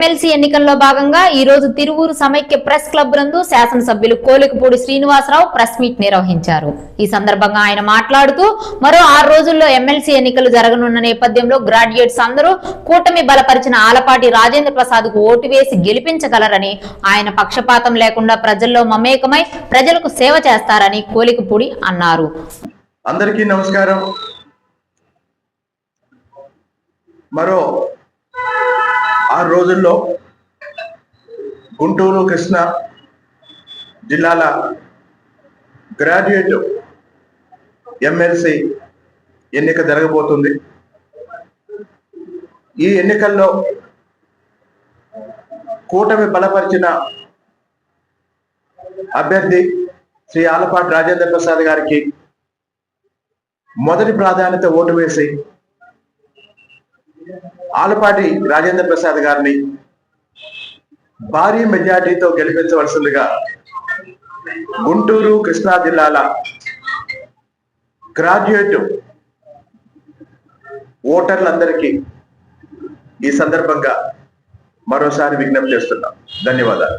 MLC ఎన్నికల్లో భాగంగా ఈ రోజు తిరువూరు సమైక్య ప్రెస్ క్లబ్ నందు శాసనసభ్యులు కోలికపూడి శ్రీనివాసరావు ప్రెస్ మీట్ నిర్వహించారు. ఈ సందర్భంగా ఆయన మాట్లాడుతూ మరో ఆరు రోజుల్లో ఎమ్మెల్సీ ఎన్నికలు జరగనున్న నేపథ్యంలో గ్రాడ్యుయేట్స్ అందరూ కూటమి బలపరిచిన ఆలపాటి రాజేంద్ర ప్రసాద్కు ఓటు వేసి గెలిపించగలరని ఆయన పక్షపాతం లేకుండా ప్రజల్లో మమేకమై ప్రజలకు సేవ చేస్తారని కోలికపూడి అన్నారు. అందరికీ నమస్కారం. మరో ఆరు రోజుల్లో గుంటూరు కృష్ణ జిల్లాల గ్రాడ్యుయేట్ ఎమ్మెల్సీ ఎన్నిక జరగబోతుంది. ఈ ఎన్నికల్లో కూటమి బలపరిచిన అభ్యర్థి శ్రీ ఆలపాటి రాజేంద్ర ప్రసాద్ గారికి మొదటి ప్రాధాన్యత ఓటు వేసి ఆలపాటి రాజేంద్ర ప్రసాద్ గారిని భారీ మెజార్టీతో గెలిపించవలసిందిగా గుంటూరు కృష్ణా జిల్లాల గ్రాడ్యుయేట్ ఓటర్లందరికీ ఈ సందర్భంగా మరోసారి విజ్ఞప్తి చేస్తున్నాం. ధన్యవాదాలు.